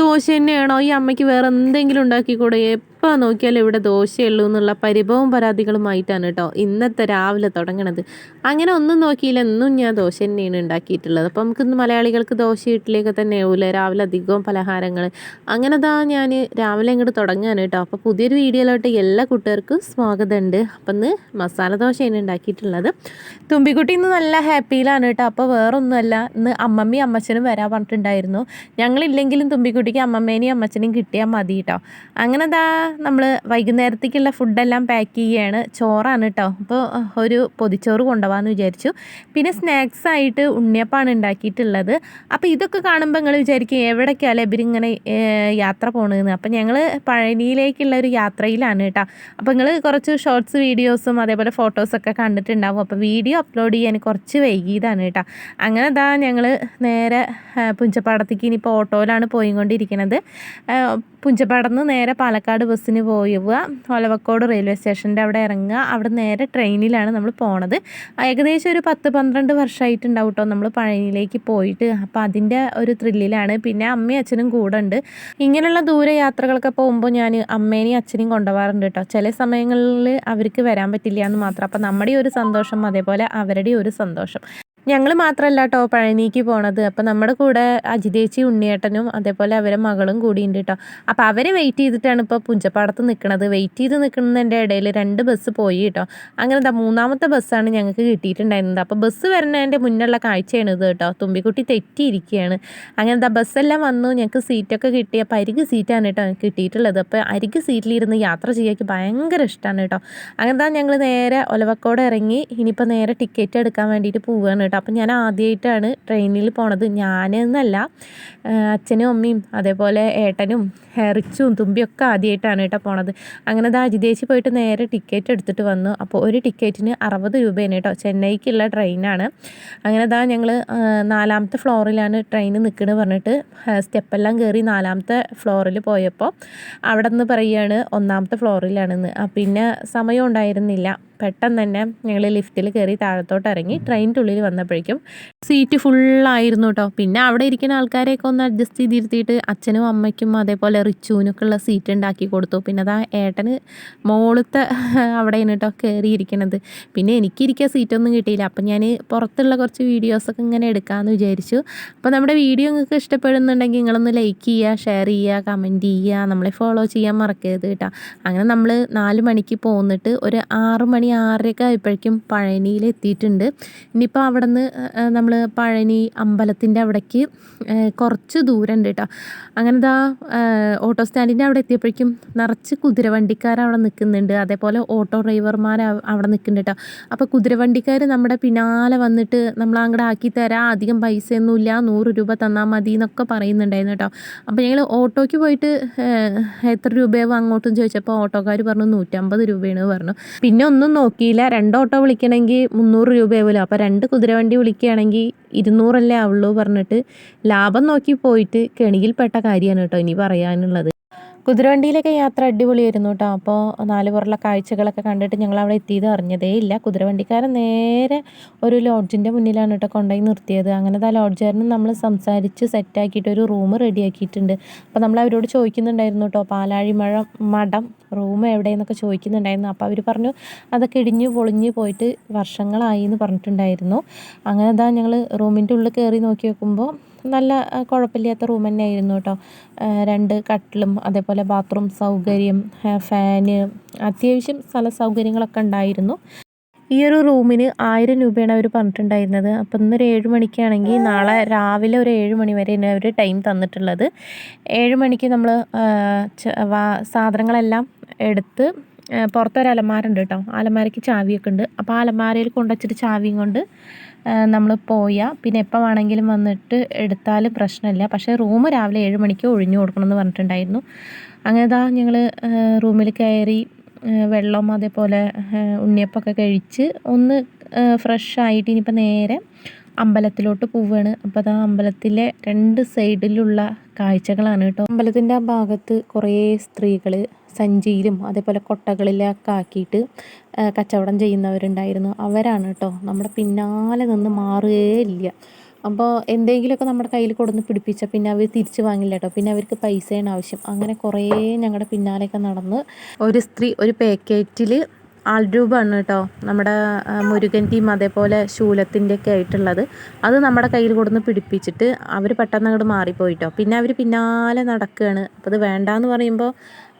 ദോശ തന്നെയാണോ? ഈ അമ്മയ്ക്ക് വേറെ എന്തെങ്കിലും ഉണ്ടാക്കിക്കൂടെ? എപ്പോൾ നോക്കിയാലും ഇവിടെ ദോശയുള്ളൂ എന്നുള്ള പരിഭവം പരാതികളുമായിട്ടാണ് കേട്ടോ ഇന്നത്തെ രാവിലെ തുടങ്ങണത്. അങ്ങനെ ഒന്നും നോക്കിയില്ല എന്നും ഞാൻ ദോശ തന്നെയാണ് ഉണ്ടാക്കിയിട്ടുള്ളത്. അപ്പം നമുക്ക് മലയാളികൾക്ക് ദോശ ഇഡ്ഡലിയൊക്കെ തന്നെ ആവില്ല രാവിലെ അധികവും പലഹാരങ്ങൾ. അങ്ങനെ താ ഞാൻ രാവിലെ ഇങ്ങോട്ട് തുടങ്ങാൻ കേട്ടോ. അപ്പോൾ പുതിയൊരു വീഡിയോയിലോട്ട് എല്ലാ കൂട്ടുകാർക്കും സ്വാഗതമുണ്ട്. അപ്പം ഇന്ന് മസാല ദോശയാണ് ഉണ്ടാക്കിയിട്ടുള്ളത്. തുമ്പിക്കുട്ടി ഇന്ന് നല്ല ഹാപ്പിയിലാണ് കേട്ടോ. അപ്പോൾ വേറൊന്നുമല്ല ഇന്ന് അമ്മമ്മയും അമ്മച്ചനും വരാൻ പറഞ്ഞിട്ടുണ്ടായിരുന്നു. ഞങ്ങളില്ലെങ്കിലും തുമ്പിക്കുട്ടിക്ക് അമ്മമ്മേനെയും അമ്മച്ചനെയും കിട്ടിയാൽ മതി കേട്ടോ. അങ്ങനെ ദാ നമ്മൾ വൈകുന്നേരത്തേക്കുള്ള ഫുഡെല്ലാം പാക്ക് ചെയ്യുകയാണ് ചോറാണ് കേട്ടോ അപ്പോൾ ഒരു പൊതിച്ചോറ് കൊണ്ടുപോകാമെന്ന് വിചാരിച്ചു. പിന്നെ സ്നാക്സ് ആയിട്ട് ഉണ്ണിയപ്പാണ് ഉണ്ടാക്കിയിട്ടുള്ളത്. അപ്പോൾ ഇതൊക്കെ കാണുമ്പോൾ നിങ്ങൾ വിചാരിക്കും എവിടേക്കാല്ലേ ഇവരിങ്ങനെ യാത്ര പോകണമെന്ന് അപ്പോൾ ഞങ്ങൾ പഴനിയിലേക്കുള്ള ഒരു യാത്രയിലാണ് കേട്ടോ അപ്പോൾ നിങ്ങൾ കുറച്ച് ഷോർട്സ് വീഡിയോസും അതേപോലെ ഫോട്ടോസൊക്കെ കണ്ടിട്ടുണ്ടാവും. അപ്പോൾ വീഡിയോ അപ്ലോഡ് ചെയ്യാൻ കുറച്ച് വൈകിയതാണ് കേട്ടോ അങ്ങനെ ഇതാ ഞങ്ങൾ നേരെ പുഞ്ചപ്പാടത്തേക്ക് ഇനിയിപ്പോൾ ഓട്ടോയിലാണ് പോയിക്കൊണ്ടിരിക്കുന്നത് പുഞ്ചപ്പാടന്ന് നേരെ പാലക്കാട് ബസ്സിന് പോവുക ഒലവക്കോട് റെയിൽവേ സ്റ്റേഷന്റെ അവിടെ ഇറങ്ങുക. അവിടെ നേരെ ട്രെയിനിലാണ് നമ്മൾ പോണത്. ഏകദേശം ഒരു പത്ത് പന്ത്രണ്ട് വർഷമായിട്ടുണ്ടാവും കേട്ടോ നമ്മൾ പഴനിയിലേക്ക് പോയിട്ട്. അപ്പോൾ അതിന്റെ ഒരു ത്രില്ലിലാണ് പിന്നെ അമ്മയും അച്ഛനും കൂടെ ഉണ്ട്. ഇങ്ങനെയുള്ള ദൂരയാത്രകളൊക്കെ പോകുമ്പോൾ ഞാൻ അമ്മേനെയും അച്ഛനെയും കൊണ്ടുപോകാറുണ്ട് കേട്ടോ. ചില സമയങ്ങളിൽ അവർക്ക് വരാൻ പറ്റില്ല എന്ന് മാത്രം. അപ്പോൾ നമ്മുടെ ഒരു സന്തോഷം അതേപോലെ അവരുടെ ഒരു സന്തോഷം. ഞങ്ങൾ മാത്രമല്ല കേട്ടോ പഴനിക്ക് പോണത്. അപ്പോൾ നമ്മുടെ കൂടെ അജിതേച്ചി ഉണ്ണിയേട്ടനും അതേപോലെ അവരെ മകളും കൂടി ഉണ്ട് കേട്ടോ അപ്പോൾ അവരെ വെയിറ്റ് ചെയ്തിട്ടാണ് ഇപ്പോൾ പുഞ്ചപ്പാടത്ത് നിൽക്കുന്നത് വെയിറ്റ് ചെയ്ത് നിൽക്കുന്നതിന്റെ ഇടയിൽ രണ്ട് ബസ് പോയി കേട്ടോ അങ്ങനെ എന്താ മൂന്നാമത്തെ ബസ്സാണ് ഞങ്ങൾക്ക് കിട്ടിയിട്ടുണ്ടായിരുന്നത്. അപ്പോൾ ബസ് വരുന്നതിന്റെ മുന്നുള്ള കാഴ്ചയാണ് ഇത് കേട്ടോ തുമ്പിക്കുട്ടി തെറ്റിയിരിക്കുകയാണ് അങ്ങനെ എന്താ ബസ്സെല്ലാം വന്നു. ഞങ്ങൾക്ക് സീറ്റൊക്കെ കിട്ടി. അപ്പോൾ അരികു സീറ്റാണ് കേട്ടോ കിട്ടിയിട്ടുള്ളത്. അപ്പോൾ അരിക് സീറ്റിലിരുന്ന് യാത്ര ചെയ്യാൻ ഭയങ്കര ഇഷ്ടമാണ് കേട്ടോ അങ്ങനെ ഞങ്ങൾ നേരെ ഒലവക്കോട് ഇറങ്ങി. ഇനിയിപ്പോൾ നേരെ ടിക്കറ്റ് എടുക്കാൻ വേണ്ടിയിട്ട് പോവുകയാണ് കേട്ടോ അപ്പം ഞാൻ ആദ്യമായിട്ടാണ് ട്രെയിനിൽ പോണത്. ഞാനെന്നല്ല അച്ഛനും അമ്മയും അതേപോലെ ഏട്ടനും റിച്ചും തുമ്പിയൊക്കെ ആദ്യമായിട്ടാണ് കേട്ടോ പോണത്. അങ്ങനെ ദാ അജിതേശി പോയിട്ട് നേരെ ടിക്കറ്റ് എടുത്തിട്ട് വന്നു. അപ്പോൾ ഒരു ടിക്കറ്റിന് അറുപത് രൂപയാണ് കേട്ടോ. ചെന്നൈക്കുള്ള ട്രെയിനാണ്. അങ്ങനെ ദാ ഞങ്ങൾ നാലാമത്തെ ഫ്ലോറിലാണ് ട്രെയിൻ നിൽക്കുന്നത് പറഞ്ഞിട്ട് സ്റ്റെപ്പെല്ലാം കയറി നാലാമത്തെ ഫ്ലോറിൽ പോയപ്പോൾ അവിടെ നിന്ന് പറയുകയാണ് ഒന്നാമത്തെ ഫ്ലോറിലാണെന്ന്. പിന്നെ സമയം ഉണ്ടായിരുന്നില്ല. പെട്ടെന്ന് തന്നെ ഞങ്ങൾ ലിഫ്റ്റിൽ കയറി താഴത്തോട്ട് ഇറങ്ങി ട്രെയിനിന്റെ ഉള്ളിൽ വന്നപ്പോഴേക്കും സീറ്റ് ഫുള്ളായിരുന്നു കേട്ടോ പിന്നെ അവിടെ ഇരിക്കുന്ന ആൾക്കാരെയൊക്കെ ഒന്ന് അഡ്ജസ്റ്റ് ചെയ്തിരുത്തിയിട്ട് അച്ഛനും അമ്മയ്ക്കും അതേപോലെ റിച്ചുവിനൊക്കെ ഉള്ള സീറ്റ് ഉണ്ടാക്കി കൊടുത്തു. പിന്നെ അതാ ഏട്ടന് മോളത്തെ അവിടെയാണ് കേട്ടോ കയറിയിരിക്കണത് പിന്നെ എനിക്കിരിക്കാൻ സീറ്റൊന്നും കിട്ടിയില്ല. അപ്പം ഞാൻ പുറത്തുള്ള കുറച്ച് വീഡിയോസൊക്കെ ഇങ്ങനെ എടുക്കാമെന്ന് വിചാരിച്ചു. അപ്പോൾ നമ്മുടെ വീഡിയോ നിങ്ങൾക്ക് ഇഷ്ടപ്പെടുന്നുണ്ടെങ്കിൽ നിങ്ങളൊന്ന് ലൈക്ക് ചെയ്യുക ഷെയർ ചെയ്യുക കമന്റ് ചെയ്യുക. നമ്മളെ ഫോളോ ചെയ്യാൻ മറക്കരുത് കേട്ടോ. അങ്ങനെ നമ്മൾ നാല് മണിക്ക് പോന്നിട്ട് ഒരു ആറ് മണി ആറരയൊക്കെ ആയപ്പോഴേക്കും പഴനിയിൽ എത്തിയിട്ടുണ്ട് ഇനിയിപ്പോൾ അവിടെ നിന്ന് നമ്മൾ പഴനി അമ്പലത്തിന്റെ അവിടേക്ക് കുറച്ച് ദൂരം ഉണ്ട് കേട്ടോ. അങ്ങനെ ഇതാ ഓട്ടോ സ്റ്റാൻഡിന്റെ അവിടെ എത്തിയപ്പോഴേക്കും നിറച്ച് കുതിരവണ്ടിക്കാർ അവിടെ നിൽക്കുന്നുണ്ട് അതേപോലെ ഓട്ടോ ഡ്രൈവർമാർ അവിടെ നിൽക്കുന്നുണ്ട് കേട്ടോ. അപ്പോൾ കുതിരവണ്ടിക്കാർ നമ്മുടെ പിന്നാലെ വന്നിട്ട് നമ്മൾ അങ്ങോട്ട് ആക്കി തരാം അധികം പൈസയൊന്നുമില്ല നൂറ് രൂപ തന്നാൽ മതി എന്നൊക്കെ പറയുന്നുണ്ടായിരുന്നു കേട്ടോ. അപ്പോൾ ഞങ്ങൾ ഓട്ടോയ്ക്ക് പോയിട്ട് എത്ര രൂപയാവും അങ്ങോട്ടും ചോദിച്ചപ്പോൾ ഓട്ടോക്കാർ പറഞ്ഞു നൂറ്റമ്പത് രൂപയാണ് പറഞ്ഞു. പിന്നെ ഒന്നും നോക്കിയില്ല. രണ്ട് ഓട്ടോ വിളിക്കണമെങ്കിൽ മുന്നൂറ് രൂപയാവുമല്ലോ അപ്പോൾ രണ്ട് കുതിരവണ്ടി വിളിക്കുകയാണെങ്കിൽ ഇരുന്നൂറല്ലേ ആവുള്ളൂ പറഞ്ഞിട്ട്. ലാഭം നോക്കി പോയിട്ട് കെണിയിൽപ്പെട്ട കാര്യമാണ് കേട്ടോ ഇനി പറയാനുള്ളത്. കുതിരവണ്ടിയിലൊക്കെ യാത്ര അടിപൊളിയായിരുന്നു കേട്ടോ അപ്പോൾ നാല് പുറമുള്ള കാഴ്ചകളൊക്കെ കണ്ടിട്ട് ഞങ്ങൾ അവിടെ എത്തിയത് അറിഞ്ഞതേ ഇല്ല. കുതിരവണ്ടിക്കാരൻ നേരെ ഒരു ലോഡ്ജിന്റെ മുന്നിലാണ് കേട്ടോ കൊണ്ടുപോയി നിർത്തിയത്. അങ്ങനത്തെ ആ ലോഡ്ജുകാരനും നമ്മൾ സംസാരിച്ച് സെറ്റാക്കിയിട്ട് ഒരു റൂം റെഡിയാക്കിയിട്ടുണ്ട്. അപ്പോൾ നമ്മൾ അവരോട് ചോദിക്കുന്നുണ്ടായിരുന്നു കേട്ടോ പാലാഴി മഴ മഠം റൂം എവിടെയെന്നൊക്കെ ചോദിക്കുന്നുണ്ടായിരുന്നു. അപ്പോൾ അവർ പറഞ്ഞു അതൊക്കെ ഇടിഞ്ഞ് പൊളിഞ്ഞ് പോയിട്ട് വർഷങ്ങളായി എന്ന് പറഞ്ഞിട്ടുണ്ടായിരുന്നു. അങ്ങനെ എന്താ ഞങ്ങൾ റൂമിന്റെ ഉള്ളിൽ കയറി നോക്കി നോക്കുമ്പോൾ നല്ല കുഴപ്പമില്ലാത്ത റൂം തന്നെയായിരുന്നു കേട്ടോ. രണ്ട് കട്ടിലും അതേപോലെ ബാത്റൂം സൗകര്യം ഫാന് അത്യാവശ്യം സ്ഥല സൗകര്യങ്ങളൊക്കെ ഉണ്ടായിരുന്നു. ഈ ഒരു റൂമിന് ആയിരം രൂപയാണ് അവർ പറഞ്ഞിട്ടുണ്ടായിരുന്നത്. അപ്പോൾ ഇന്നൊരു ഏഴ് മണിക്കാണെങ്കിൽ നാളെ രാവിലെ ഒരു ഏഴ് മണി വരെ അവർ ടൈം തന്നിട്ടുള്ളത്. ഏഴ് മണിക്ക് നമ്മൾ സാധനങ്ങളെല്ലാം എടുത്ത് പുറത്തൊരു അലമാരുണ്ട് കേട്ടോ. അലമാരയ്ക്ക് ചാവിയൊക്കെ ഉണ്ട്. അപ്പോൾ ആ അലമാരയിൽ കൊണ്ടുവച്ചിട്ട് ചാവിയും കൊണ്ട് നമ്മൾ പോയാൽ പിന്നെ എപ്പോൾ വേണമെങ്കിലും വന്നിട്ട് എടുത്താലും പ്രശ്നമില്ല. പക്ഷേ റൂം രാവിലെ ഏഴ് മണിക്ക് ഒഴിഞ്ഞു കൊടുക്കണമെന്ന് പറഞ്ഞിട്ടുണ്ടായിരുന്നു. അങ്ങനെ ഇതാ ഞങ്ങൾ റൂമിൽ കയറി വെള്ളം അതേപോലെ ഉണ്ണിയപ്പമൊക്കെ കഴിച്ച് ഒന്ന് ഫ്രഷ് ആയിട്ട് ഇനിയിപ്പോൾ നേരെ അമ്പലത്തിലോട്ട് പോവുകയാണ് അപ്പോൾ അത് അമ്പലത്തിലെ രണ്ട് സൈഡിലുള്ള കാഴ്ചകളാണ് കേട്ടോ. അമ്പലത്തിന്റെ ആ ഭാഗത്ത് കുറേ സ്ത്രീകൾ സഞ്ചിയിലും അതേപോലെ കൊട്ടകളിലൊക്കെ ആക്കിയിട്ട് കച്ചവടം ചെയ്യുന്നവരുണ്ടായിരുന്നു. അവരാണ് കേട്ടോ നമ്മുടെ പിന്നാലെ നിന്ന് മാറുകയേ ഇല്ല അപ്പോൾ എന്തെങ്കിലുമൊക്കെ നമ്മുടെ കയ്യിൽ കൊടുന്ന് പിടിപ്പിച്ചാൽ പിന്നെ അവർ തിരിച്ചു വാങ്ങില്ല കേട്ടോ. പിന്നെ അവർക്ക് പൈസയാണ് ആവശ്യം. അങ്ങനെ കുറേ ഞങ്ങളുടെ പിന്നാലെയൊക്കെ നടന്ന് ഒരു സ്ത്രീ ഒരു പാക്കറ്റിൽ ആൾരൂപമാണ് കേട്ടോ നമ്മുടെ മുരുകൻ മുരുകന്റെയും അതേപോലെ ശൂലത്തിന്റെ ഒക്കെ ആയിട്ടുള്ളത്. അത് നമ്മുടെ കയ്യിൽ കൊടുന്ന് പിടിപ്പിച്ചിട്ട് അവർ പെട്ടെന്ന് അങ്ങോട്ട് മാറിപ്പോയിട്ടോ പിന്നെ അവർ പിന്നാലെ നടക്കുകയാണ്. അപ്പോൾ അത് വേണ്ടാന്ന് പറയുമ്പോൾ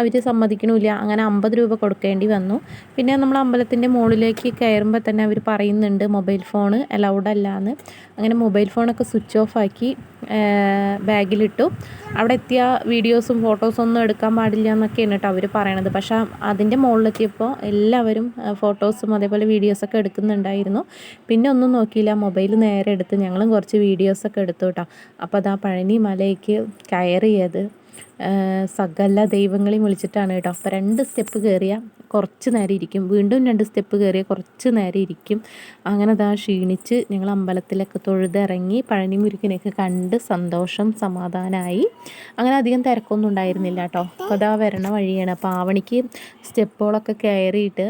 അവർ സമ്മതിക്കണമില്ല അങ്ങനെ അമ്പത് രൂപ കൊടുക്കേണ്ടി വന്നു. പിന്നെ നമ്മൾ അമ്പലത്തിന്റെ മുകളിലേക്ക് കയറുമ്പോൾ തന്നെ അവർ പറയുന്നുണ്ട് മൊബൈൽ ഫോൺ അലൗഡ് അല്ല എന്ന്. അങ്ങനെ മൊബൈൽ ഫോണൊക്കെ സ്വിച്ച് ഓഫ് ആക്കി ബാഗിലിട്ടു. അവിടെ എത്തിയ വീഡിയോസും ഫോട്ടോസും ഒന്നും എടുക്കാൻ പാടില്ല എന്നൊക്കെയാണ് കേട്ടോ അവർ പറയണത്. പക്ഷേ അതിന്റെ മുകളിലെത്തിയപ്പോൾ എല്ലാവരും ഫോട്ടോസും അതേപോലെ വീഡിയോസൊക്കെ എടുക്കുന്നുണ്ടായിരുന്നു. പിന്നെ ഒന്നും നോക്കിയില്ല. മൊബൈൽ നേരെ എടുത്ത് ഞങ്ങളും കുറച്ച് വീഡിയോസൊക്കെ എടുത്തു കേട്ടോ. അപ്പോൾ അതാ പഴനി മലയ്ക്ക് കയറിയത്. സകല ദൈവങ്ങളെയും വിളിച്ചിട്ടാണ് കേട്ടോ. അപ്പോൾ രണ്ട് സ്റ്റെപ്പ് കയറിയാൽ കുറച്ച് നേരം ഇരിക്കും. വീണ്ടും രണ്ട് സ്റ്റെപ്പ് കയറിയ കുറച്ച് നേരം ഇരിക്കും. അങ്ങനെ അതാ ക്ഷീണിച്ച് ഞങ്ങൾ അമ്പലത്തിലൊക്കെ തൊഴുതിറങ്ങി പഴനി മുരുകനെയൊക്കെ കണ്ട് സന്തോഷം സമാധാനമായി അങ്ങനെ അധികം തിരക്കൊന്നും ഉണ്ടായിരുന്നില്ല കേട്ടോ. അപ്പോൾ അതാ വരണ വഴിയാണ്. അപ്പോൾ ആവണിക്ക് സ്റ്റെപ്പുകളൊക്കെ കയറിയിട്ട്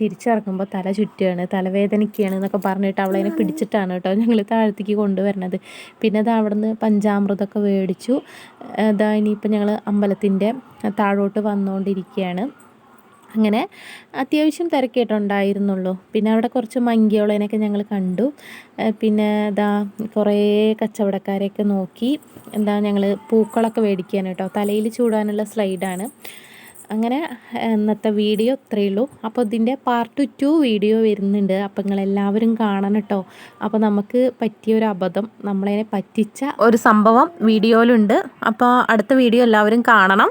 തിരിച്ചിറങ്ങുമ്പോൾ തല ചുറ്റുകയാണ് തലവേദനയ്ക്കാണ് എന്നൊക്കെ പറഞ്ഞിട്ട് അവളതിനെ പിടിച്ചിട്ടാണ് കേട്ടോ ഞങ്ങൾ താഴത്തേക്ക് കൊണ്ടുവരണത്. പിന്നെ അത് അവിടെ നിന്ന് പഞ്ചാമൃതമൊക്കെ മേടിച്ചു ഇതാ ഇനിയിപ്പോൾ ഞങ്ങൾ അമ്പലത്തിന്റെ താഴോട്ട് വന്നുകൊണ്ടിരിക്കുകയാണ് അങ്ങനെ അത്യാവശ്യം തിരക്കേട്ടുണ്ടായിരുന്നുള്ളൂ. പിന്നെ അവിടെ കുറച്ച് മങ്കിയോളേനൊക്കെ ഞങ്ങൾ കണ്ടു. പിന്നെ ഇതാ കുറേ കച്ചവടക്കാരെയൊക്കെ നോക്കി. എന്താ ഞങ്ങൾ പൂക്കളൊക്കെ മേടിക്കാൻ കേട്ടോ. തലയിൽ ചൂടാനുള്ള സ്ലൈഡാണ്. അങ്ങനെ ഇന്നത്തെ വീഡിയോ ഇത്രയേ ഉള്ളൂ. അപ്പോൾ ഇതിന്റെ പാർട്ട് ടു വീഡിയോ വരുന്നുണ്ട്. അപ്പോൾ നിങ്ങളെല്ലാവരും കാണണം കേട്ടോ. അപ്പോൾ നമുക്ക് പറ്റിയ ഒരു അബദ്ധം നമ്മളതിനെ പറ്റിച്ച ഒരു സംഭവം വീഡിയോയിലുണ്ട്. അപ്പോൾ അടുത്ത വീഡിയോ എല്ലാവരും കാണണം.